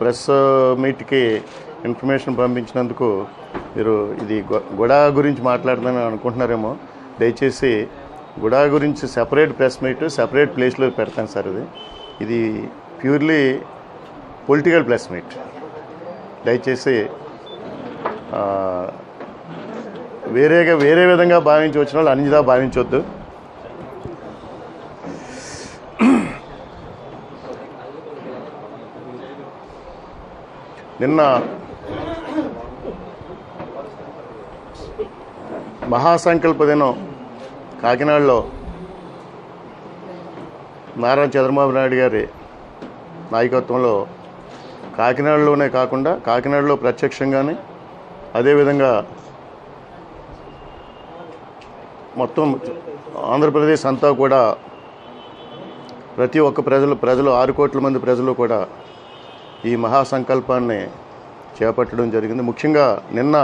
Press మీట్కి information పంపించినందుకు మీరు ఇది గుడా గురించి మాట్లాడదని అనుకుంటున్నారేమో. దయచేసి గుడా గురించి సెపరేట్ ప్రెస్ మీట్ సెపరేట్ ప్లేస్లో పెడతాను సార్ ఇది. ఇది ప్యూర్లీ పొలిటికల్ ప్రెస్ మీట్. దయచేసి వేరేగా వేరే విధంగా భావించి వచ్చిన వాళ్ళు అన్నిదా భావించవద్దు నిన్న మహాసంకల్ప దినం కాకినాడలో నారా చంద్రబాబు నాయుడు గారి నాయకత్వంలో కాకినాడలోనే కాకుండా కాకినాడలో ప్రత్యక్షంగానే అదేవిధంగా మొత్తం ఆంధ్రప్రదేశ్ అంతా కూడా ప్రతి ఒక్క ప్రజలు ప్రజలు ఆరు కోట్ల మంది ప్రజలు కూడా ఈ మహాసంకల్పాన్ని చేపట్టడం జరిగింది. ముఖ్యంగా నిన్న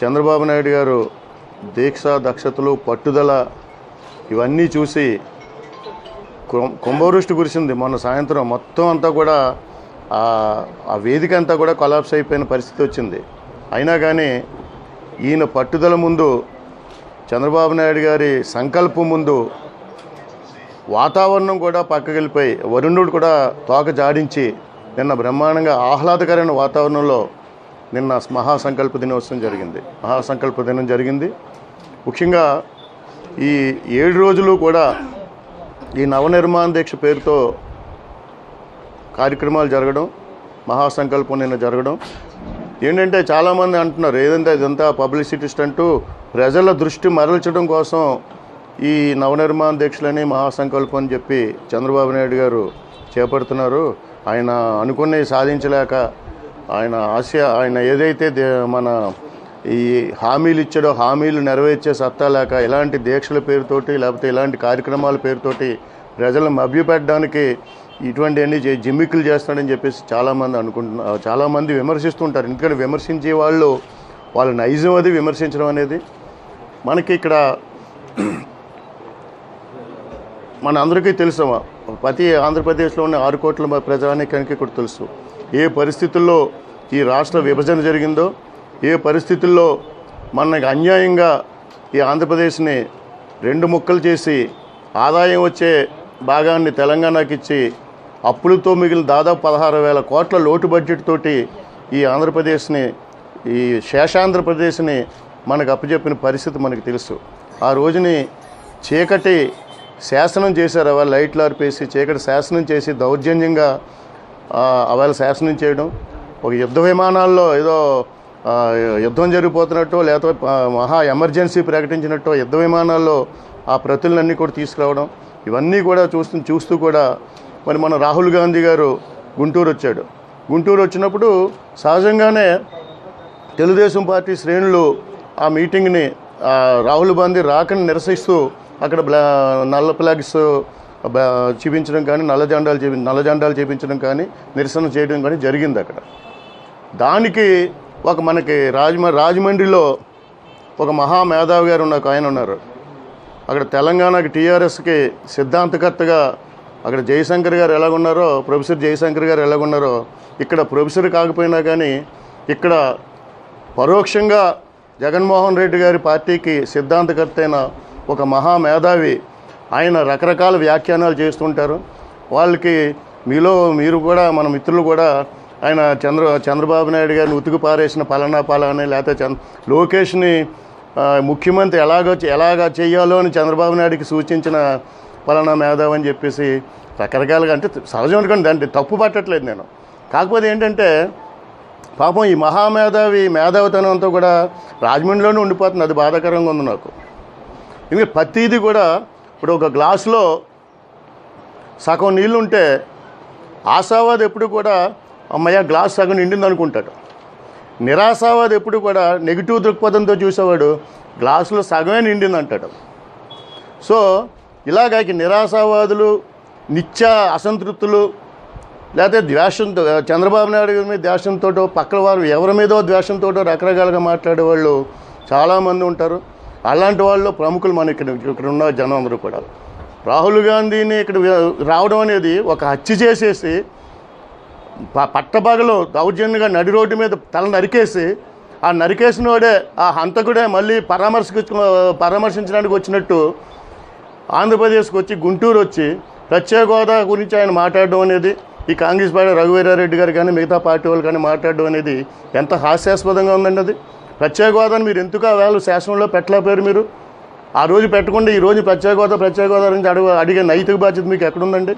చంద్రబాబు నాయుడు గారు దీక్ష దక్షతలు పట్టుదల ఇవన్నీ చూసి కుంభవృష్టి కురిసింది. మొన్న సాయంత్రం మొత్తం అంతా కూడా ఆ ఆ వేదిక అంతా కూడా కొలాప్స్ అయిపోయిన పరిస్థితి వచ్చింది. అయినా కానీ ఈయన పట్టుదల ముందు చంద్రబాబు నాయుడు గారి సంకల్పం ముందు వాతావరణం కూడా పక్కకి వెళ్ళిపోయి వరుణుడు కూడా తోక జాడించి నిన్న బ్రహ్మాండంగా ఆహ్లాదకరమైన వాతావరణంలో నిన్న మహాసంకల్ప దినోత్సవం జరిగింది. మహాసంకల్ప దినం జరిగింది. ముఖ్యంగా ఈ ఏడు రోజులు కూడా ఈ నవనిర్మాణ దీక్ష పేరుతో కార్యక్రమాలు జరగడం మహాసంకల్పం నిన్న జరగడం. ఏంటంటే చాలామంది అంటున్నారు ఏదంటే ఇదంతా పబ్లిసిటీస్ట్ అంటూ ప్రజల దృష్టి మరల్చడం కోసం ఈ నవనిర్మాణ దీక్షలని మహాసంకల్పం అని చెప్పి చంద్రబాబు నాయుడు గారు చేపడుతున్నారు. ఆయన అనుకున్నవి సాధించలేక ఆయన ఆశ ఆయన ఏదైతే దే- మన ఈ హామీలు ఇచ్చాడో హామీలు నెరవేర్చే సత్తా లేక ఇలాంటి దీక్షల పేరుతోటి లేకపోతే ఇలాంటి కార్యక్రమాల పేరుతోటి ప్రజలను మభ్యపెట్టడానికి ఇటువంటి అన్ని జిమ్మిక్కులు చేస్తాడని చెప్పేసి చాలామంది అనుకుంటున్నారు చాలామంది విమర్శిస్తుంటారు. ఎందుకంటే విమర్శించే వాళ్ళు వాళ్ళ నైజం అది విమర్శించడం అనేది మనకి ఇక్కడ మన అందరికీ తెలుసు ప్రతి ఆంధ్రప్రదేశ్లో ఉన్న ఆరు కోట్ల మ- ప్రజానీకానికి కూడా తెలుసు. ఏ పరిస్థితుల్లో ఈ రాష్ట్ర విభజన జరిగిందో ఏ పరిస్థితుల్లో మనకి అన్యాయంగా ఈ ఆంధ్రప్రదేశ్ని రెండు ముక్కలు చేసి ఆదాయం వచ్చే భాగాన్ని తెలంగాణకి ఇచ్చి అప్పులతో మిగిలిన దాదాపు పదహారు వేల కోట్ల లోటు బడ్జెట్ తోటి ఈ ఆంధ్రప్రదేశ్ని ఈ శేషాంధ్రప్రదేశ్ని మనకు అప్పచెప్పిన పరిస్థితి మనకు తెలుసు. ఆ రోజుని చీకటి శాసనం చేశారు అవాళ్ళు లైట్లు ఆర్పేసి చీకటి శాసనం చేసి దౌర్జన్యంగా ఆ, శాసనం చేయడం. ఒక యుద్ధ విమానాల్లో ఏదో యుద్ధం జరిగిపోతున్నట్టు లేకపోతే మహా ఎమర్జెన్సీ ప్రకటించినట్టు యుద్ధ విమానాల్లో ఆ ప్రతులన్నీ కూడా తీసుకురావడం. ఇవన్నీ కూడా చూస్తూ చూస్తూ కూడా మరి మన రాహుల్ గాంధీ గారు గుంటూరు వచ్చాడు. గుంటూరు వచ్చినప్పుడు సహజంగానే తెలుగుదేశం పార్టీ శ్రేణులు ఆ మీటింగ్ని రాహుల్ గాంధీ రాకని నిరసిస్తూ అక్కడ బ్లా నల్ల ఫ్లాగ్స్ చూపించడం కానీ నల్ల జెండాలు చూపి నల్ల జెండాలు చూపించడం కానీ నిరసన చేయడం కానీ జరిగింది అక్కడ. దానికి ఒక మనకి రాజమ రాజమండ్రిలో ఒక మహా మేధావి గారు ఉన్న ఒక ఆయన ఉన్నారు. అక్కడ తెలంగాణకి టీఆర్ఎస్కి సిద్ధాంతకర్తగా అక్కడ జయశంకర్ గారు ఎలాగున్నారో ప్రొఫెసర్ జయశంకర్ గారు ఎలాగున్నారో ఇక్కడ ప్రొఫెసర్ కాకపోయినా కానీ ఇక్కడ పరోక్షంగా జగన్మోహన్ రెడ్డి గారి పార్టీకి సిద్ధాంతకర్త అయిన ఒక మహా మేధావి ఆయన రకరకాల వ్యాఖ్యానాలు చేస్తుంటారు. వాళ్ళకి మీలో మీరు కూడా మన మిత్రులు కూడా ఆయన చంద్ర చంద్రబాబు నాయుడు గారిని ఉతుకు పారేసిన పలానా పలానా లేకపోతే చంద్ర లోకేష్ని ముఖ్యమంత్రి ఎలాగో ఎలాగా చేయాలో అని చంద్రబాబు నాయుడికి సూచించిన పలానా మేధావి అని చెప్పేసి రకరకాలుగా అంటే సహజం అనుకోండి దాంట్లో తప్పు పట్టట్లేదు నేను. కాకపోతే ఏంటంటే పాపం ఈ మహామేధావి మేధావితనం అంతా కూడా రాజమండ్రిలోనే ఉండిపోతుంది. అది బాధాకరంగా ఉంది నాకు. ఎందుకంటే ప్రతిదీ కూడా ఇప్పుడు ఒక గ్లాసులో సగం నీళ్ళు ఉంటే ఆశావాది ఎప్పుడు కూడా అమ్మయ్య గ్లాస్ సగం నిండింది అనుకుంటాడు నిరాశావాది ఎప్పుడు కూడా నెగిటివ్ దృక్పథంతో చూసేవాడు గ్లాసులో సగమే నిండింది అంటాడు సో ఇలాగ నిరాశావాదులు నిత్య అసంతృప్తులు లేకపోతే ద్వేషంతో చంద్రబాబు నాయుడు గారి మీద ద్వేషంతో పక్కన వారు ఎవరి మీదో ద్వేషంతో రకరకాలుగా మాట్లాడే వాళ్ళు చాలామంది ఉంటారు. అలాంటి వాళ్ళు ప్రముఖులు మన ఇక్కడ ఇక్కడ ఉన్న జనం అందరూ కూడా. రాహుల్ గాంధీని ఇక్కడ రావడం అనేది ఒక హత్య చేసేసి ప- దౌర్జన్యంగా నడి రోడ్డు మీద తల నరికేసి ఆ నరికేసిన వాడే ఆ హంతకుడే మళ్ళీ పరామర్శకు పరామర్శించడానికి వచ్చినట్టు ఆంధ్రప్రదేశ్కి వచ్చి గుంటూరు వచ్చి ప్రత్యేక హోదా గురించి ఆయన మాట్లాడడం అనేది ఈ కాంగ్రెస్ పార్టీ రఘువీరారెడ్డి గారు కానీ మిగతా పార్టీ వాళ్ళు కానీ మాట్లాడడం అనేది ఎంత హాస్యాస్పదంగా ఉందండి అది. ప్రత్యేక హోదాను మీరు ఎందుకు ఆ వేళ శాసనంలో పెట్టలేకపోయారు మీరు? ఆ రోజు పెట్టకుండా ఈ రోజు ప్రత్యేక హోదా ప్రత్యేక హోదా నుంచి అడుగు అడిగే నైతిక బాధ్యత మీకు ఎక్కడుందండి?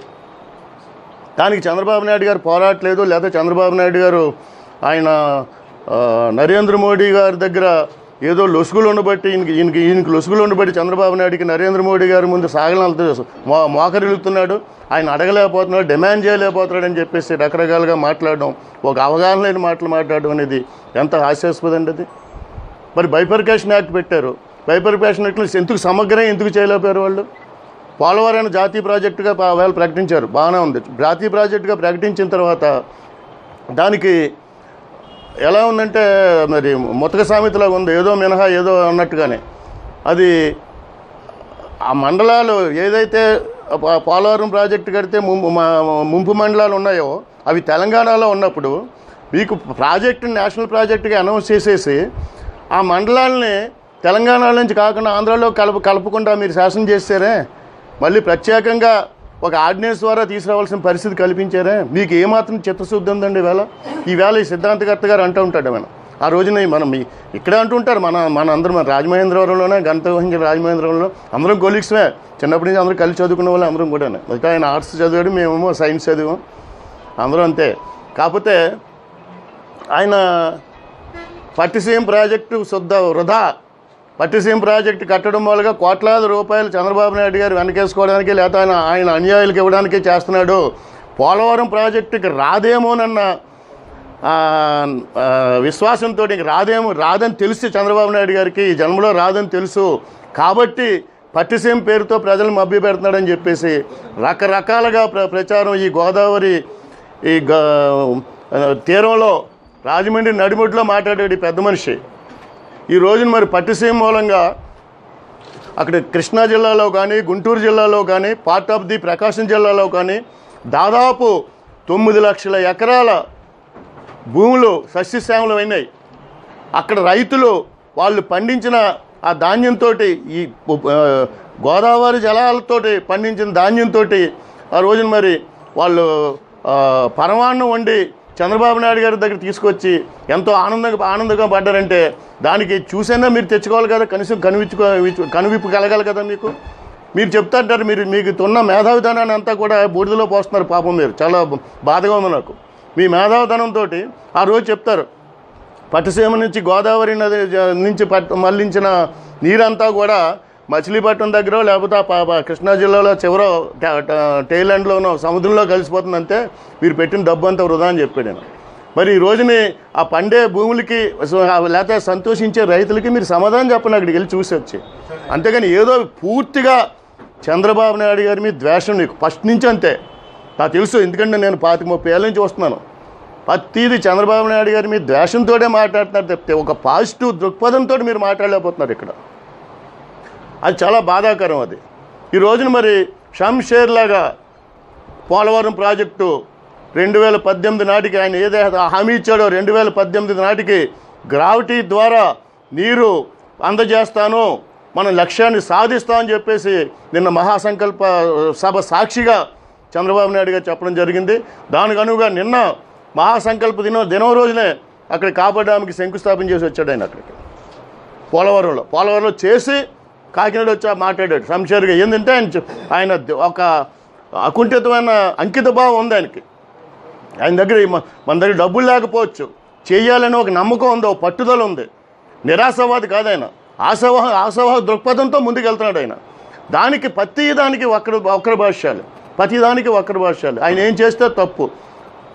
దానికి చంద్రబాబు నాయుడు గారు పోరాటలేదు లేదా చంద్రబాబు నాయుడు గారు ఆయన నరేంద్ర మోడీ గారి దగ్గర ఏదో లొసుగులు ఉండబట్టి ఈయనకి ఈయనకి ఈయనకి లొసుగులు ఉండబట్టి చంద్రబాబు నాయుడికి నరేంద్ర మోడీ గారి ముందు సాగలం మో మోకరిల్లుతున్నాడు. ఆయన అడగలేకపోతున్నాడు డిమాండ్ చేయలేకపోతున్నాడు అని చెప్పేసి రకరకాలుగా మాట్లాడడం ఒక అవగాహన లేని మాటలు మాట్లాడడం అనేది ఎంత హాస్యాస్పదం అండి అది? మరి బైపర్కేషన్ యాక్ట్ పెట్టారు. బైపర్కేషన్ యాక్ట్లు ఎందుకు సమగ్రం ఎందుకు చేయలేకపోయారు వాళ్ళు? పోలవరం జాతీయ ప్రాజెక్టుగా వాళ్ళు ప్రకటించారు. బాగానే ఉంది. జాతీయ ప్రాజెక్టుగా ప్రకటించిన తర్వాత దానికి ఎలా ఉందంటే మరి ముతక సామెతలాగా ఉంది. ఏదో మినహా ఏదో అన్నట్టుగానే. అది ఆ మండలాలు ఏదైతే పోలవరం ప్రాజెక్టు కడితే మా- ముంపు మండలాలు ఉన్నాయో అవి తెలంగాణలో ఉన్నప్పుడు మీకు ప్రాజెక్టు నేషనల్ ప్రాజెక్టుగా అనౌన్స్ చేసేసి ఆ మండలాలని తెలంగాణ నుంచి కాకుండా ఆంధ్రాలో కలప కలపకుండా మీరు శాసనం చేస్తారే మళ్ళీ ప్రత్యేకంగా ఒక ఆర్డినెన్స్ ద్వారా తీసుకురావాల్సిన పరిస్థితి కల్పించారే మీకు ఏమాత్రం చిత్తశుద్ధి ఉందండి ఈవేళ ఈవేళ ఈ సిద్ధాంతకర్త గారు అంటూ ఉంటాడు ఆయన. ఆ రోజున మనం ఈ- ఇక్కడే అంటుంటారు మన మన అందరం మన రాజమహేంద్రవరంలోనే గంట వహించిన రాజమహేంద్రవరంలో అందరం కొలీగ్స్మే చిన్నప్పటి నుంచి అందరూ కలిసి చదువుకున్న వాళ్ళు అందరం కూడా మిగతా ఆయన ఆర్ట్స్ చదివాడు మేమేమో సైన్స్ చదివాం. అందరం అంతే. కాకపోతే ఆయన పట్టిసీమ ప్రాజెక్టు శుద్ధ వృధా. పట్టిసీమ ప్రాజెక్టు కట్టడం వల్లగా కోట్లాది రూపాయలు చంద్రబాబు నాయుడు గారు వెనకేసుకోవడానికి లేదా ఆయన ఆయన అన్యాయులకు ఇవ్వడానికి చేస్తున్నాడు. పోలవరం ప్రాజెక్టుకి రాదేమోనన్న విశ్వాసంతో ఇంక రాదేమో రాదని తెలిసి చంద్రబాబు నాయుడు గారికి ఈ జన్మలో రాదని తెలుసు. కాబట్టి పట్టిసీమ పేరుతో ప్రజలు మభ్య పెడుతున్నాడని చెప్పేసి రకరకాలుగా ప్ర ప్రచారం ఈ గోదావరి ఈ తీరంలో రాజమండ్రి నడిముడిలో మాట్లాడాడు పెద్ద మనిషి. ఈ రోజున మరి పట్టిసీమ మూలంగా అక్కడ కృష్ణా జిల్లాలో కానీ గుంటూరు జిల్లాలో కానీ పార్ట్ ఆఫ్ ది ప్రకాశం జిల్లాలో కానీ దాదాపు తొమ్మిది లక్షల ఎకరాల భూములు సస్యశ్యామలం అయినాయి. అక్కడ రైతులు వాళ్ళు పండించిన ఆ ధాన్యంతో ఈ గోదావరి జలాలతోటి పండించిన ధాన్యంతో ఆ రోజున మరి వాళ్ళు పరమాన్నం వండి చంద్రబాబు నాయుడు గారి దగ్గర తీసుకొచ్చి ఎంతో ఆనందంగా ఆనందంగా పడ్డారంటే దానికి చూసైనా మీరు తెచ్చుకోవాలి కదా కనీసం కనువిచ్చుకో కనువిప్పు కలగాలి కదా మీకు? మీరు చెప్తాంటారు మీరు మీకు ఉన్న మేధావిధనాన్ని అంతా కూడా బూడిదలో పోస్తున్నారు పాపం మీరు. చాలా బాధగా ఉంది నాకు. మీ మేధావిధనంతో ఆ రోజు చెప్తారు పట్టుసీమ నుంచి గోదావరి నది నుంచి పట్టు మళ్ళించిన నీరంతా కూడా మచిలీపట్నం దగ్గర లేకపోతే పాప కృష్ణా జిల్లాలో చివర టైలాండ్లోనో సముద్రంలో కలిసిపోతుందంటే మీరు పెట్టిన డబ్బు అంతా వృధా అని చెప్పాడు నేను. మరి ఈ రోజుని ఆ పండే భూములకి లేకపోతే సంతోషించే రైతులకి మీరు సమాధానం చెప్పండి అక్కడికి వెళ్ళి చూసి వచ్చి. అంతేగాని ఏదో పూర్తిగా చంద్రబాబు నాయుడు గారి మీద ద్వేషం నీకు. ఫస్ట్ నుంచి అంతే. నాకు తెలుసు ఎందుకంటే నేను పాతిక ముప్పై ఏళ్ళ నుంచి వస్తున్నాను. ప్రతిది చంద్రబాబు నాయుడు గారి మీద ద్వేషంతోనే మాట్లాడుతున్నారు తప్పితే ఒక పాజిటివ్ దృక్పథంతో మీరు మాట్లాడలేకపోతున్నారు ఇక్కడ. అది చాలా బాధాకరం అది. ఈ రోజున మరి షంషేర్ లాగా పోలవరం ప్రాజెక్టు రెండు వేల పద్దెనిమిది నాటికి ఆయన ఏదైతే హామీ ఇచ్చాడో రెండు వేల పద్దెనిమిది నాటికి గ్రావిటీ ద్వారా నీరు అందజేస్తాను మన లక్ష్యాన్ని సాధిస్తామని చెప్పేసి నిన్న మహాసంకల్ప సభ సాక్షిగా చంద్రబాబు నాయుడు గారు చెప్పడం జరిగింది. దానికి అనుగుగా నిన్న మహాసంకల్ప దినం దినం రోజునే అక్కడ కాపాడడానికి శంకుస్థాపన చేసి వచ్చాడు ఆయన అక్కడికి. పోలవరంలో పోలవరంలో చేసి కాకినాడ వచ్చి మాట్లాడాడు. శంషేర్గా ఏంటంటే ఆయన ఆయన ఒక అకుంఠితమైన అంకిత భావం ఉంది ఆయనకి. ఆయన దగ్గర మన దగ్గర డబ్బులు లేకపోవచ్చు. చేయాలని ఒక నమ్మకం ఉంది ఒక పట్టుదల ఉంది. నిరాశవాది కాదు ఆయన. ఆశావహ ఆశావహ దృక్పథంతో ముందుకెళ్తున్నాడు ఆయన. దానికి ప్రతి దానికి ఒక్కరు వక్ర భాష్యాలు. ప్రతి దానికి వక్ర భాష్యాలు. ఆయన ఏం చేస్తే తప్పు.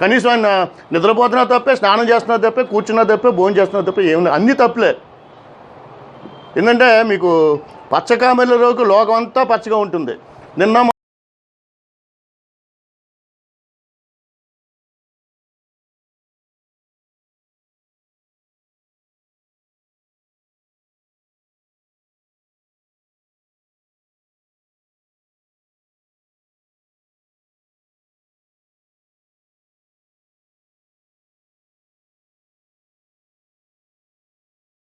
కనీసం ఆయన నిద్రపోతున్నా తప్పే స్నానం చేస్తున్నా తప్పే కూర్చున్నా తప్పే భోజనం చేస్తున్నా తప్పే ఏమి అన్నీ తప్పులే. ఏంటంటే మీకు పచ్చకామెల రోజు లోకం అంతా పచ్చగా ఉంటుంది. నిన్న